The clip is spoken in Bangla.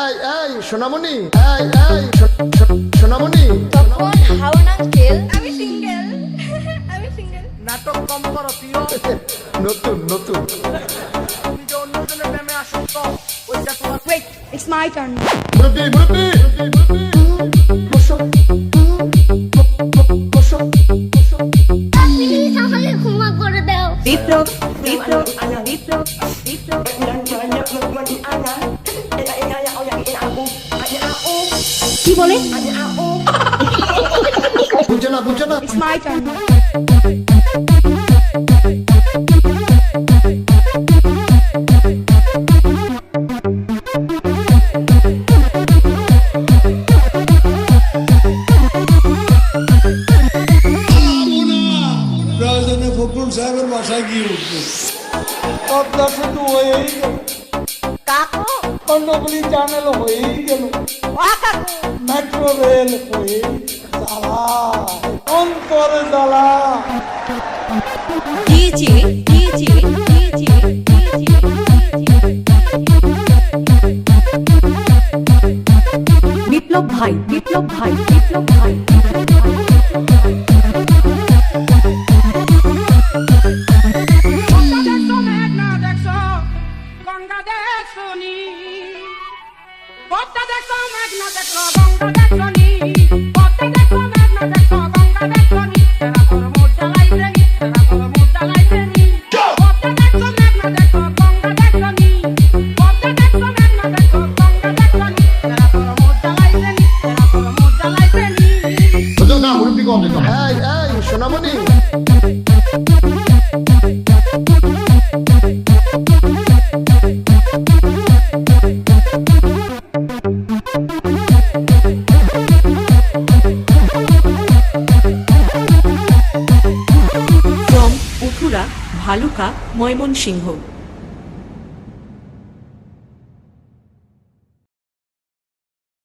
এই এই সোনামণি এই এই সোনামণি। তখন হাওন আঙ্কেল আমি সিঙ্গেল আমি সিঙ্গেল নাটক কম করো প্রিয়। নতুন নতুন। তুমি যে অন্যজনের প্রেমে আসক্ত ওইটা তোমার ওয়েট ইটস মাই টার্ন মুরব্বি মুরব্বি। বসো। বসো। বসো প্লিজ আমাকে করে দাও বিপ্লব বিপ্লব বিপ্লব বিপ্লব। কি বলে? বুঝে না বুঝে না। ইটস মাই টার্ন প্রয়োজনে ফখরুল সাহেবের বাসায় গিয়ে উঠবো পদ্মা কাকু কর্ণগুলি টানেল হয়েই গেল মেট্রো রেল হয়ে জ্বালা অন্তরে জ্বালা ডিজে ডিজে ডিজে বিপ্লব ভাই বিপ্লব ভাই বিপ্লব ভাই পদ্মা দেখছ মেঘনা দেখছ গঙ্গা দেখছ নি। পদ্মা দেখছ মেঘনা দেখছ গঙ্গা দেখছ নি। তেরা তোর মোট জ্বালাইছে নি তেরা তোর মোট জ্বালাইছে নি। পদ্মা দেখছ মেঘনা দেখছ গঙ্গা দেখছ নি। পদ্মা দেখছ মেঘনা দেখছ গঙ্গা দেখছ নি। তেরা তোর মোট জ্বালাইছে নি তেরা তোর মোট জ্বালাইছে নি না মুরব্বি কম দিত এই এই সোনামণি। উখুরা ভালুকা ময়মনসিংহ।